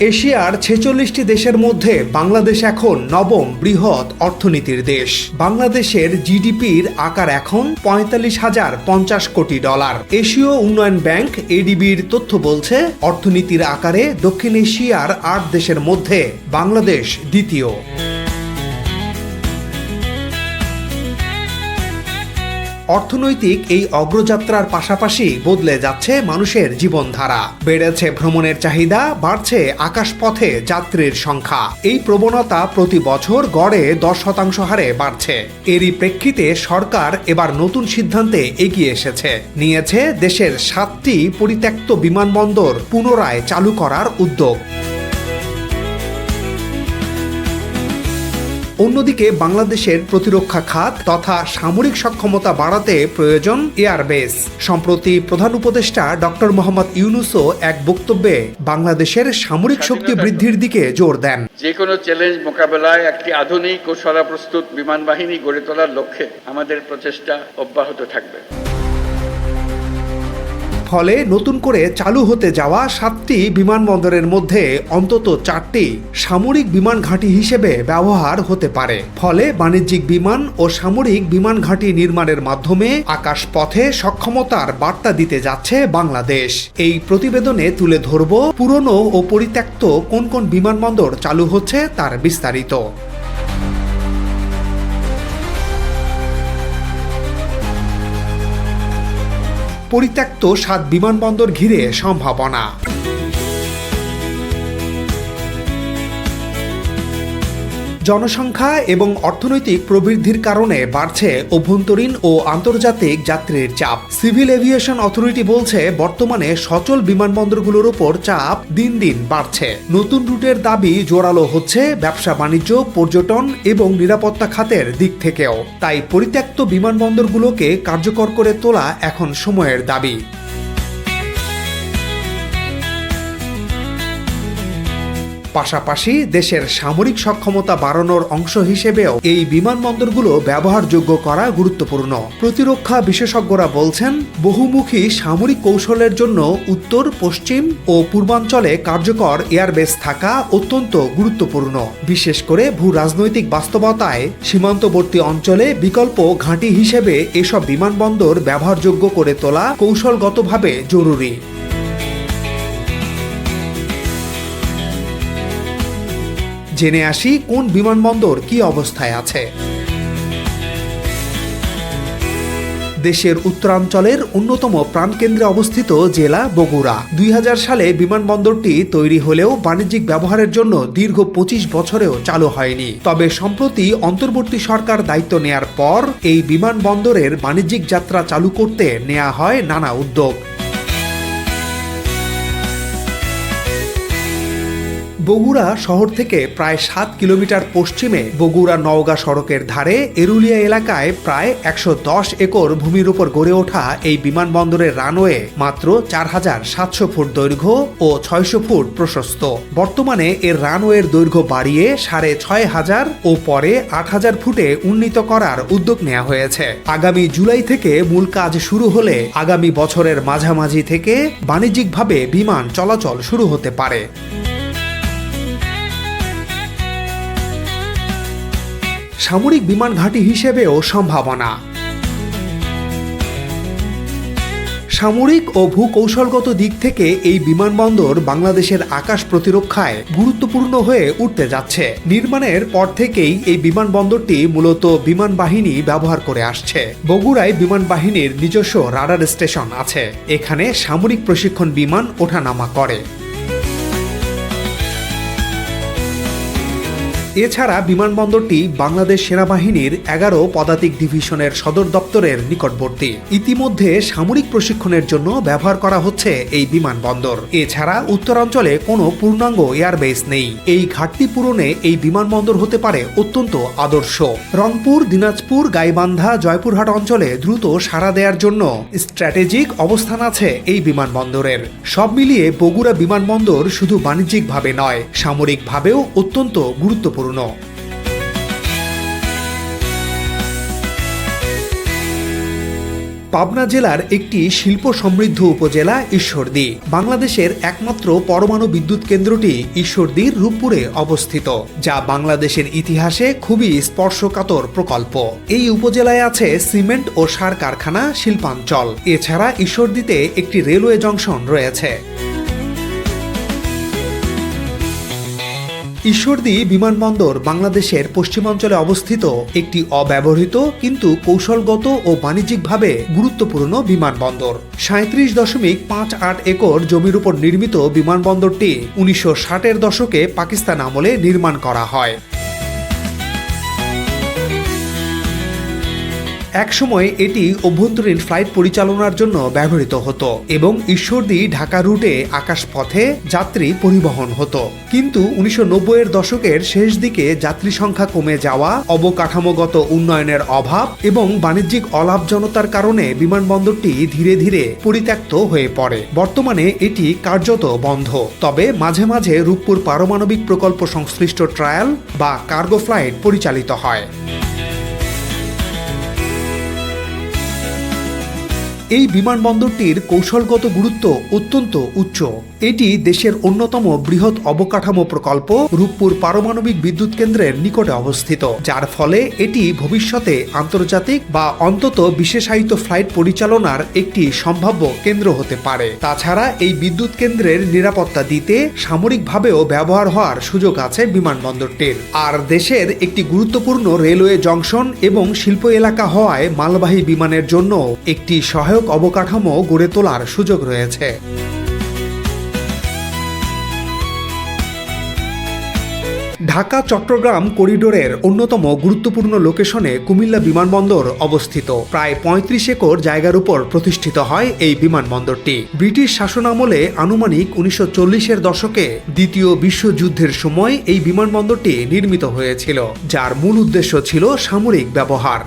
এশিয়ার ছেচল্লিশটি দেশের মধ্যে বাংলাদেশ এখন নবম বৃহৎ অর্থনীতির দেশ। বাংলাদেশের জিডিপির আকার এখন পঁয়তাল্লিশ হাজার পঞ্চাশ কোটি ডলার। এশীয় উন্নয়ন ব্যাংক এডিবির তথ্য বলছে, অর্থনীতির আকারে দক্ষিণ এশিয়ার আট দেশের মধ্যে বাংলাদেশ দ্বিতীয়। অর্থনৈতিক এই অগ্রযাত্রার পাশাপাশি বদলে যাচ্ছে মানুষের জীবনধারা। বেড়েছে ভ্রমণের চাহিদা, বাড়ছে আকাশপথে যাত্রীর সংখ্যা। এই প্রবণতা প্রতি বছর গড়ে দশ শতাংশ হারে বাড়ছে। এরই প্রেক্ষিতে সরকার এবার নতুন সিদ্ধান্তে এগিয়ে এসেছে। নিয়েছে দেশের সাতটি পরিত্যক্ত বিমানবন্দর পুনরায় চালু করার উদ্যোগ। অন্যদিকে বাংলাদেশের প্রতিরক্ষা খাত তথা সামরিক সক্ষমতা বাড়াতে প্রয়োজন এয়ারবেস। সম্প্রতি প্রধান উপদেষ্টা ডক্টর মোহাম্মদ ইউনুসও এক বক্তব্যে বাংলাদেশের সামরিক শক্তি বৃদ্ধির দিকে জোর দেন। যে কোনো চ্যালেঞ্জ মোকাবেলায় একটি আধুনিক ও সরা প্রস্তুত বিমান বাহিনী গড়ে তোলার লক্ষ্যে আমাদের প্রচেষ্টা অব্যাহত থাকবে। ফলে নতুন করে চালু হতে যাওয়া সাতটি বিমানবন্দরের মধ্যে অন্তত চারটি সামরিক বিমান ঘাঁটি হিসেবে ব্যবহার হতে পারে। ফলে বাণিজ্যিক বিমান ও সামরিক বিমান ঘাঁটি নির্মাণের মাধ্যমে আকাশপথে সক্ষমতার বার্তা দিতে যাচ্ছে বাংলাদেশ। এই প্রতিবেদনে তুলে ধরব পুরনো ও পরিত্যক্ত কোন কোন বিমানবন্দর চালু হচ্ছে তার বিস্তারিত। পরিত্যক্ত সাত বিমানবন্দর ঘিরে সম্ভাবনা। জনসংখ্যা এবং অর্থনৈতিক প্রবৃদ্ধির কারণে বাড়ছে অভ্যন্তরীণ ও আন্তর্জাতিক যাত্রীর চাপ। সিভিল এভিয়েশন অথরিটি বলছে, বর্তমানে সচল বিমানবন্দরগুলোর উপর চাপ দিন দিন বাড়ছে। নতুন রুটের দাবি জোরালো হচ্ছে ব্যবসা বাণিজ্য, পর্যটন এবং নিরাপত্তা খাতের দিক থেকেও। তাই পরিত্যক্ত বিমানবন্দরগুলোকে কার্যকর করে তোলা এখন সময়ের দাবি। পাশাপাশি দেশের সামরিক সক্ষমতা বাড়ানোর অংশ হিসেবেও এই বিমানবন্দরগুলো ব্যবহারযোগ্য করা গুরুত্বপূর্ণ। প্রতিরক্ষা বিশেষজ্ঞরা বলছেন, বহুমুখী সামরিক কৌশলের জন্য উত্তর, পশ্চিম ও পূর্বাঞ্চলে কার্যকর এয়ারবেস থাকা অত্যন্ত গুরুত্বপূর্ণ। বিশেষ করে ভূ রাজনৈতিক বাস্তবতায় সীমান্তবর্তী অঞ্চলে বিকল্প ঘাঁটি হিসেবে এসব বিমানবন্দর ব্যবহারযোগ্য করে তোলা কৌশলগতভাবে জরুরি। জেনে আসি কোন বিমানবন্দর কি অবস্থায় আছে। দেশের উত্তরাঞ্চলের অন্যতম প্রাণকেন্দ্রে অবস্থিত জেলা বগুড়া। দুই হাজার সালে বিমানবন্দরটি তৈরি হলেও বাণিজ্যিক ব্যবহারের জন্য দীর্ঘ পঁচিশ বছরেও চালু হয়নি। তবে সম্প্রতি অন্তর্বর্তী সরকার দায়িত্ব নেয়ার পর এই বিমানবন্দরের বাণিজ্যিক যাত্রা চালু করতে নেওয়া হয় নানা উদ্যোগ। বগুড়া শহর থেকে প্রায় সাত কিলোমিটার পশ্চিমে বগুড়া নওগাঁ সড়কের ধারে এরুলিয়া এলাকায় প্রায় একশো দশ একর ভূমির উপর গড়ে ওঠা এই বিমানবন্দরের রানওয়ে মাত্র চার হাজার সাতশো ফুট দৈর্ঘ্য ও ছয়শো ফুট প্রশস্ত। বর্তমানে এর রানওয়ের দৈর্ঘ্য বাড়িয়ে সাড়ে ছয় হাজার ও পরে আট হাজার ফুটে উন্নীত করার উদ্যোগ নেওয়া হয়েছে। আগামী জুলাই থেকে মূল কাজ শুরু হলে আগামী বছরের মাঝামাঝি থেকে বাণিজ্যিকভাবে বিমান চলাচল শুরু হতে পারে। সামরিক বিমান ঘাঁটি হিসেবেও সম্ভাবনা। সামরিক ও ভূকৌশলগত দিক থেকে এই বিমানবন্দর বাংলাদেশের আকাশ প্রতিরক্ষায় গুরুত্বপূর্ণ হয়ে উঠতে যাচ্ছে। নির্মাণের পর থেকেই এই বিমানবন্দরটি মূলত বিমান বাহিনী ব্যবহার করে আসছে। বগুড়ায় বিমান বাহিনীর নিজস্ব রাডার স্টেশন আছে। এখানে সামরিক প্রশিক্ষণ বিমান ওঠানামা করে। এছাড়া বিমানবন্দরটি বাংলাদেশ সেনাবাহিনীর এগারো পদাতিক ডিভিশনের সদর দপ্তরের নিকটবর্তী। ইতিমধ্যে সামরিক প্রশিক্ষণের জন্য ব্যবহার করা হচ্ছে এই বিমানবন্দর। এছাড়া উত্তরাঞ্চলে কোনো পূর্ণাঙ্গ এয়ারবেস নেই। এই ঘাটতি পূরণে এই বিমানবন্দর হতে পারে অত্যন্ত আদর্শ। রংপুর, দিনাজপুর, গাইবান্ধা, জয়পুরহাট অঞ্চলে দ্রুত সাড়া দেওয়ার জন্য স্ট্র্যাটেজিক অবস্থান আছে এই বিমানবন্দরের। সব মিলিয়ে বগুড়া বিমানবন্দর শুধু বাণিজ্যিকভাবে নয়, সামরিকভাবেও অত্যন্ত গুরুত্বপূর্ণ। পাবনা জেলার একটি শিল্প সমৃদ্ধ উপজেলা ঈশ্বরদী। বাংলাদেশের একমাত্র পরমাণু বিদ্যুৎ কেন্দ্রটি ঈশ্বরদীর রূপপুরে অবস্থিত, যা বাংলাদেশের ইতিহাসে খুবই স্পর্শকাতর প্রকল্প। এই উপজেলায় আছে সিমেন্ট ও সার কারখানা, শিল্পাঞ্চল। এছাড়া ঈশ্বরদীতে একটি রেলওয়ে জংশন রয়েছে। ঈশ্বরদী বিমানবন্দর বাংলাদেশের পশ্চিমাঞ্চলে অবস্থিত একটি অব্যবহৃত কিন্তু কৌশলগত ও বাণিজ্যিকভাবে গুরুত্বপূর্ণ বিমানবন্দর। সাঁত্রিশ দশমিক পাঁচ আট একর জমির উপর নির্মিত বিমানবন্দরটি উনিশশো ষাটের দশকে পাকিস্তান আমলে নির্মাণ করা হয়। একসময় এটি অভ্যন্তরীণ ফ্লাইট পরিচালনার জন্য ব্যবহৃত হতো এবং ঈশ্বরদী ঢাকা রুটে আকাশপথে যাত্রী পরিবহন হতো। কিন্তু উনিশশো এর দশকের শেষ দিকে যাত্রী সংখ্যা কমে যাওয়া, অবকাঠামোগত উন্নয়নের অভাব এবং বাণিজ্যিক অলাভজনতার কারণে বিমানবন্দরটি ধীরে ধীরে পরিত্যক্ত হয়ে পড়ে। বর্তমানে এটি কার্যত বন্ধ। তবে মাঝে মাঝে রূপপুর পারমাণবিক প্রকল্প সংশ্লিষ্ট ট্রায়াল বা কার্গো ফ্লাইট পরিচালিত হয়। এই বিমানবন্দরটির কৌশলগত গুরুত্ব অত্যন্ত উচ্চ। এটি দেশের অন্যতম বৃহৎ অবকাঠামো প্রকল্প রূপপুর পারমাণবিক বিদ্যুৎ কেন্দ্রের নিকটে অবস্থিত। যার ফলে এটি ভবিষ্যতে আন্তর্জাতিক বা অন্তত বিশেষায়িত ফ্লাইট পরিচালনার একটি সম্ভাব্য কেন্দ্র হতে পারে। তাছাড়া এই বিদ্যুৎ কেন্দ্রের নিরাপত্তা দিতে সামরিকভাবেও ব্যবহার হওয়ার সুযোগ আছে বিমানবন্দরটির। আর দেশের একটি গুরুত্বপূর্ণ রেলওয়ে জংশন এবং শিল্প এলাকা হওয়ায় মালবাহী বিমানের জন্য একটি সহায়ক অবকাঠামো গড়ে তোলার সুযোগ রয়েছে। ঢাকা, চট্টগ্রাম করিডোরের অন্যতম গুরুত্বপূর্ণ লোকেশনে কুমিল্লা বিমানবন্দর অবস্থিত। প্রায় পঁয়ত্রিশ একর জায়গার উপর প্রতিষ্ঠিত হয় এই বিমানবন্দরটি। ব্রিটিশ শাসনামলে আনুমানিক উনিশশো চল্লিশের দশকে দ্বিতীয় বিশ্বযুদ্ধের সময় এই বিমানবন্দরটি নির্মিত হয়েছিল, যার মূল উদ্দেশ্য ছিল সামরিক ব্যবহার।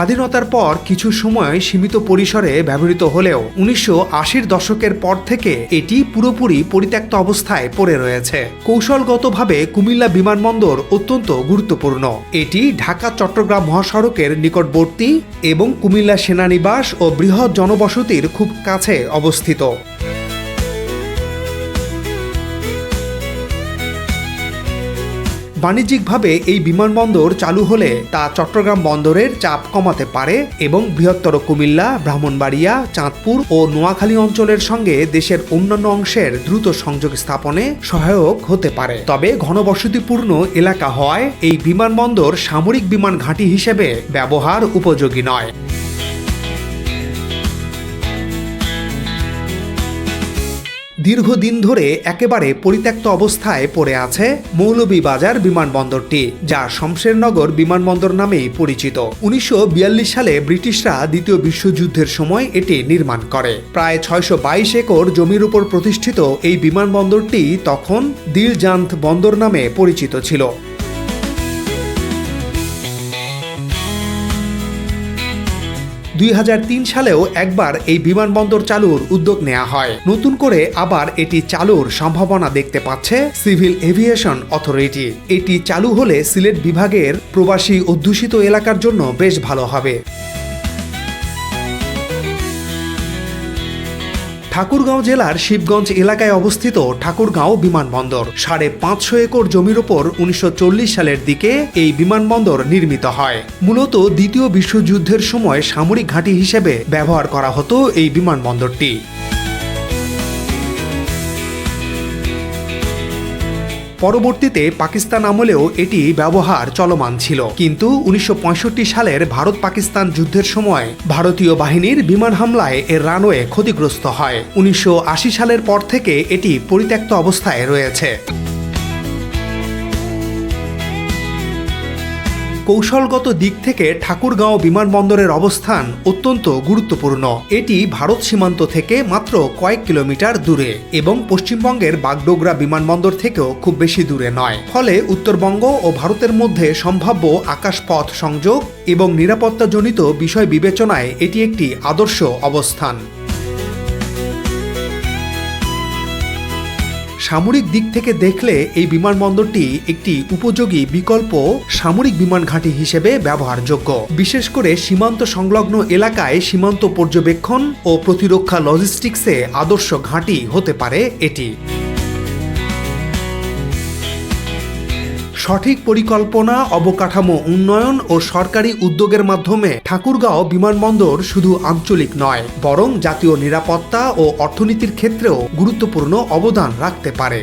স্বাধীনতার পর কিছু সময় সীমিত পরিসরে ব্যবহৃত হলেও উনিশশো আশির দশকের পর থেকে এটি পুরোপুরি পরিত্যক্ত অবস্থায় পড়ে রয়েছে। কৌশলগতভাবে কুমিল্লা বিমানবন্দর অত্যন্ত গুরুত্বপূর্ণ। এটি ঢাকা, চট্টগ্রাম মহাসড়কের নিকটবর্তী এবং কুমিল্লা সেনানিবাস ও বৃহৎ জনবসতির খুব কাছে অবস্থিত। বাণিজ্যিকভাবে এই বিমানবন্দর চালু হলে তা চট্টগ্রাম বন্দরের চাপ কমাতে পারে এবং বৃহত্তর কুমিল্লা, ব্রাহ্মণবাড়িয়া, চাঁদপুর ও নোয়াখালী অঞ্চলের সঙ্গে দেশের অন্যান্য অংশের দ্রুত সংযোগ স্থাপনে সহায়ক হতে পারে। তবে ঘনবসতিপূর্ণ এলাকা হওয়ায় এই বিমানবন্দর সামরিক বিমান ঘাঁটি হিসেবে ব্যবহার উপযোগী নয়। দীর্ঘদিন ধরে একেবারে পরিত্যক্ত অবস্থায় পড়ে আছে মৌলভীবাজার বিমানবন্দরটি, যা শমশেরনগর বিমানবন্দর নামেই পরিচিত। উনিশশো বিয়াল্লিশ সালে ব্রিটিশরা দ্বিতীয় বিশ্বযুদ্ধের সময় এটি নির্মাণ করে। প্রায় ছয়শো বাইশ একর জমির উপর প্রতিষ্ঠিত এই বিমানবন্দরটি তখন দিলজান্ত বন্দর নামে পরিচিত ছিল। দুই হাজার তিন সালেও একবার এই বিমানবন্দর চালুর উদ্যোগ নেওয়া হয়। নতুন করে আবার এটি চালুর সম্ভাবনা দেখতে পাচ্ছে সিভিল এভিয়েশন অথরিটি। এটি চালু হলে সিলেট বিভাগের প্রবাসী অধ্যুষিত এলাকার জন্য বেশ ভালো হবে। ঠাকুরগাঁও জেলার শিবগঞ্জ এলাকায় অবস্থিত ঠাকুরগাঁও বিমানবন্দর। সাড়ে পাঁচশো একর জমির ওপর উনিশশো চল্লিশ সালের দিকে এই বিমানবন্দর নির্মিত হয়। মূলত দ্বিতীয় বিশ্বযুদ্ধের সময় সামরিক ঘাঁটি হিসেবে ব্যবহার করা হতো এই বিমানবন্দরটি। পরবর্তীতে পাকিস্তান আমলেও এটি ব্যবহার চলমান ছিল। কিন্তু উনিশশো পঁয়ষট্টি সালের ভারত পাকিস্তান যুদ্ধের সময় ভারতীয় বাহিনীর বিমান হামলায় এর রানওয়ে ক্ষতিগ্রস্ত হয়। উনিশশো আশি সালের পর থেকে এটি পরিত্যক্ত অবস্থায় রয়েছে। কৌশলগত দিক থেকে ঠাকুরগাঁও বিমানবন্দরের অবস্থান অত্যন্ত গুরুত্বপূর্ণ। এটি ভারত সীমান্ত থেকে মাত্র কয়েক কিলোমিটার দূরে এবং পশ্চিমবঙ্গের বাগডোগরা বিমানবন্দর থেকেও খুব বেশি দূরে নয়। ফলে উত্তরবঙ্গ ও ভারতের মধ্যে সম্ভাব্য আকাশপথ সংযোগ এবং নিরাপত্তাজনিত বিষয় বিবেচনায় এটি একটি আদর্শ অবস্থান। সামরিক দিক থেকে দেখলে এই বিমানবন্দরটি একটি উপযোগী বিকল্প সামরিক বিমান ঘাঁটি হিসেবে ব্যবহারযোগ্য। বিশেষ করে সীমান্ত সংলগ্ন এলাকায় সীমান্ত পর্যবেক্ষণ ও প্রতিরক্ষা লজিস্টিক্সে আদর্শ ঘাঁটি হতে পারে এটি। সঠিক পরিকল্পনা, অবকাঠামো, উন্নয়ন ও সরকারি উদ্যোগের মাধ্যমে ঠাকুরগাঁও বিমানবন্দর শুধু আঞ্চলিক নয়, বরং জাতীয় নিরাপত্তা ও অর্থনীতির ক্ষেত্রেও গুরুত্বপূর্ণ অবদান রাখতে পারে।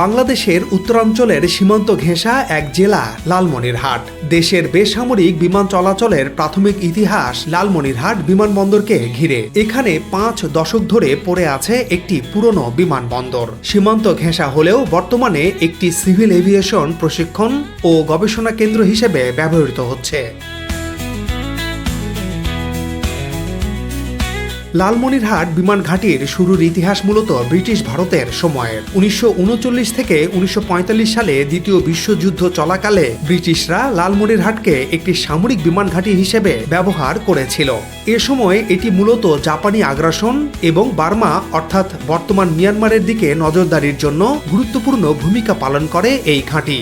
বাংলাদেশের উত্তরাঞ্চলের সীমান্ত ঘেঁষা এক জেলা, লালমনিরহাট। দেশের বেসামরিক বিমান চলাচলের প্রাথমিক ইতিহাস লালমনিরহাট বিমানবন্দরকে ঘিরে। এখানে পাঁচ দশক ধরে পড়ে আছে একটি পুরনো বিমানবন্দর। সীমান্ত ঘেঁষা হলেও বর্তমানে একটি সিভিল এভিয়েশন প্রশিক্ষণ ও গবেষণা কেন্দ্র হিসেবে ব্যবহৃত হচ্ছে। লালমনিরহাট বিমান ঘাঁটির শুরুর ইতিহাস মূলত ব্রিটিশ ভারতের সময়ের। উনিশশো উনচল্লিশ থেকে উনিশশো পঁয়তাল্লিশ সালে দ্বিতীয় বিশ্বযুদ্ধ চলাকালে ব্রিটিশরা লালমনিরহাটকে একটি সামরিক বিমান ঘাঁটি হিসেবে ব্যবহার করেছিল। এ সময় এটি মূলত জাপানি আগ্রাসন এবং বার্মা, অর্থাৎ বর্তমান মিয়ানমারের দিকে নজরদারির জন্য গুরুত্বপূর্ণ ভূমিকা পালন করে এই ঘাঁটি।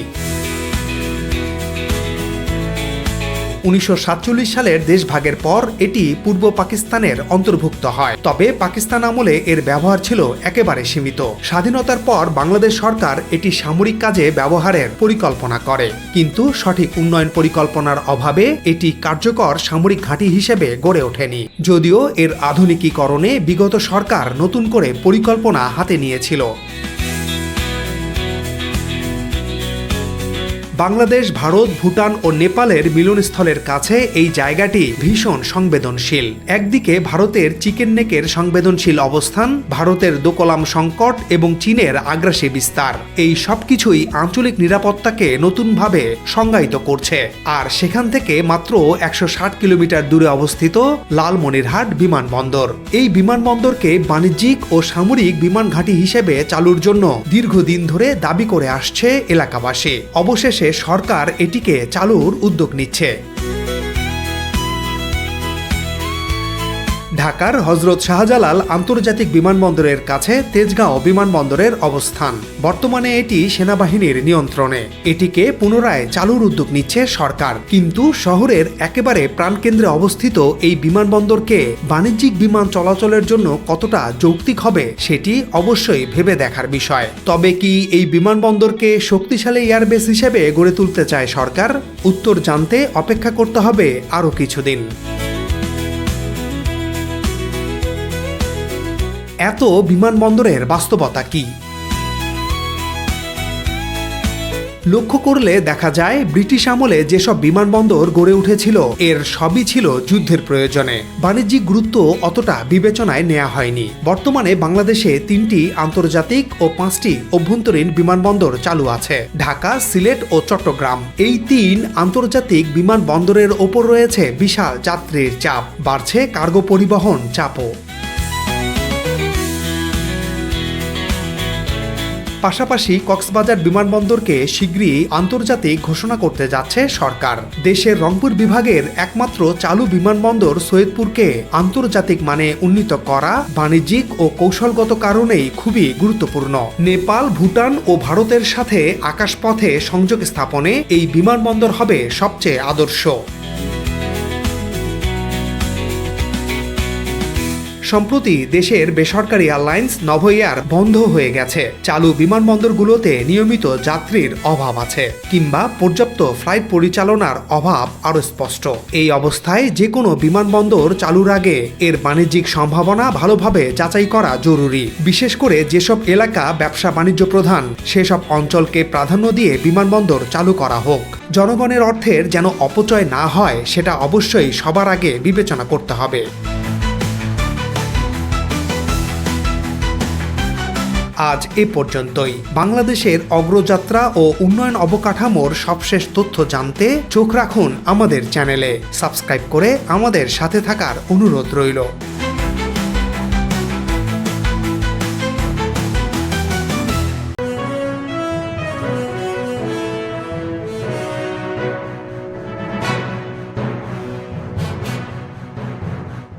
উনিশশো সাতচল্লিশ সালের দেশভাগের পর এটি পূর্ব পাকিস্তানের অন্তর্ভুক্ত হয়। তবে পাকিস্তান আমলে এর ব্যবহার ছিল একেবারে সীমিত। স্বাধীনতার পর বাংলাদেশ সরকার এটি সামরিক কাজে ব্যবহারের পরিকল্পনা করে। কিন্তু সঠিক উন্নয়ন পরিকল্পনার অভাবে এটি কার্যকর সামরিক ঘাঁটি হিসেবে গড়ে ওঠেনি। যদিও এর আধুনিকীকরণে বিগত সরকার নতুন করে পরিকল্পনা হাতে নিয়েছিল। বাংলাদেশ, ভারত, ভুটান ও নেপালের মিলনস্থলের কাছে এই জায়গাটি ভীষণ সংবেদনশীল। একদিকে ভারতের চিকেন নেকের সংবেদনশীল অবস্থান, ভারতের দোকলাম সংকট এবং চীনের আগ্রাসী বিস্তার। এই সবকিছুই আঞ্চলিক নিরাপত্তাকে নতুনভাবে সংজ্ঞায়িত করছে। আর সেখান থেকে মাত্র একশো ষাট কিলোমিটার দূরে অবস্থিত লালমনিরহাট বিমানবন্দর। এই বিমানবন্দরকে বাণিজ্যিক ও সামরিক বিমান ঘাঁটি হিসেবে চালুর জন্য দীর্ঘদিন ধরে দাবি করে আসছে এলাকাবাসী। অবশেষে সরকার এটিকে চালুর উদ্যোগ নিচ্ছে। ঢাকার হজরত শাহজালাল আন্তর্জাতিক বিমানবন্দরের কাছে তেজগাঁও বিমানবন্দরের অবস্থান। বর্তমানে এটি সেনাবাহিনীর নিয়ন্ত্রণে। এটিকে পুনরায় চালুর উদ্যোগ নিচ্ছে সরকার। কিন্তু শহরের একেবারে প্রাণকেন্দ্রে অবস্থিত এই বিমানবন্দরকে বাণিজ্যিক বিমান চলাচলের জন্য কতটা যৌক্তিক হবে সেটি অবশ্যই ভেবে দেখার বিষয়। তবে কি এই বিমানবন্দরকে শক্তিশালী এয়ারবেস হিসেবে গড়ে তুলতে চায় সরকার? উত্তর জানতে অপেক্ষা করতে হবে আরও কিছুদিন। এত বিমানবন্দরের বাস্তবতা কি? লক্ষ্য করলে দেখা যায়, ব্রিটিশ আমলে যেসব বিমানবন্দর গড়ে উঠেছিল, এর সবই ছিল যুদ্ধের প্রয়োজনে। বাণিজ্যিক গুরুত্ব অতটা বিবেচনায় নেওয়া হয়নি। বর্তমানে বাংলাদেশে তিনটি আন্তর্জাতিক ও পাঁচটি অভ্যন্তরীণ বিমানবন্দর চালু আছে, ঢাকা, সিলেট ও চট্টগ্রাম। এই তিন আন্তর্জাতিক বিমানবন্দরের ওপর রয়েছে বিশাল যাত্রীর চাপ। বাড়ছে কার্গো পরিবহন চাপও। পাশাপাশি কক্সবাজার বিমানবন্দরকে শীঘ্রই আন্তর্জাতিক ঘোষণা করতে যাচ্ছে সরকার। দেশের রংপুর বিভাগের একমাত্র চালু বিমানবন্দর সৈয়দপুরকে আন্তর্জাতিক মানে উন্নীত করা বাণিজ্যিক ও কৌশলগত কারণেই খুবই গুরুত্বপূর্ণ। নেপাল, ভুটান ও ভারতের সাথে আকাশপথে সংযোগ স্থাপনে এই বিমানবন্দর হবে সবচেয়ে আদর্শ। সম্প্রতি দেশের বেসরকারি এয়ারলাইন্স নভোএয়ার বন্ধ হয়ে গেছে। চালু বিমানবন্দরগুলোতে নিয়মিত যাত্রীর অভাব আছে, কিংবা পর্যাপ্ত ফ্লাইট পরিচালনার অভাব আরও স্পষ্ট। এই অবস্থায় যে কোনো বিমানবন্দর চালুর আগে এর বাণিজ্যিক সম্ভাবনা ভালোভাবে যাচাই করা জরুরি। বিশেষ করে যেসব এলাকা ব্যবসা বাণিজ্য প্রধান, সেসব অঞ্চলকে প্রাধান্য দিয়ে বিমানবন্দর চালু করা হোক। জনগণের অর্থের যেন অপচয় না হয়, সেটা অবশ্যই সবার আগে বিবেচনা করতে হবে। আজ এ পর্যন্তই। বাংলাদেশের অগ্রযাত্রা ও উন্নয়ন অবকাঠামোর সবশেষ তথ্য জানতে চোখ রাখুন আমাদের চ্যানেলে। সাবস্ক্রাইব করে আমাদের সাথে থাকার অনুরোধ রইল।